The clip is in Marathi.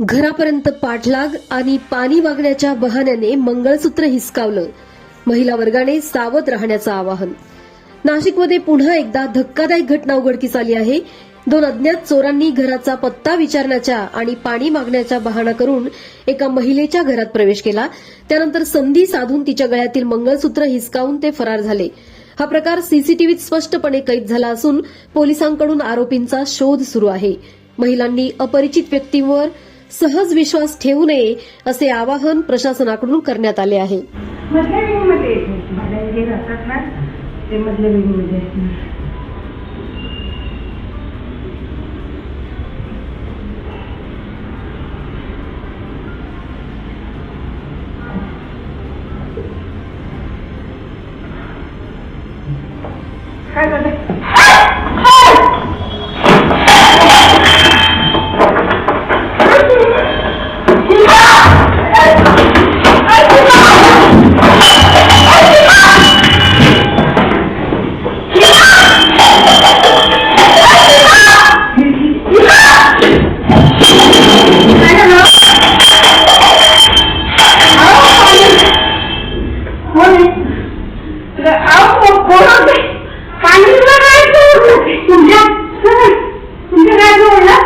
घरापर्यंत पाठलाग आणि पाणी मागण्याच्या बहाण्याने मंगळसूत्र हिसकावलं. महिला वर्गाने सावध राहण्याचं आवाहन. नाशिकमध्ये पुन्हा एकदा धक्कादायक घटना उघडकीस आली आहे. दोन अज्ञात चोरांनी घराचा पत्ता विचारण्याच्या आणि पाणी मागण्याचा बहाणा करून एका महिलेच्या घरात प्रवेश केला. त्यानंतर संधी साधून तिच्या गळ्यातील मंगळसूत्र हिसकावून ते फरार झाले. हा प्रकार सीसीटीव्हीत स्पष्टपणे कैद झाला असून पोलिसांकडून आरोपींचा शोध सुरू आहे. महिलांनी अपरिचित व्यक्तींवर सहज विश्वास ठेवू नये असे आवाहन प्रशासनाकडून करण्यात आले आहे. काय झालं? तुमच्या काय बोलला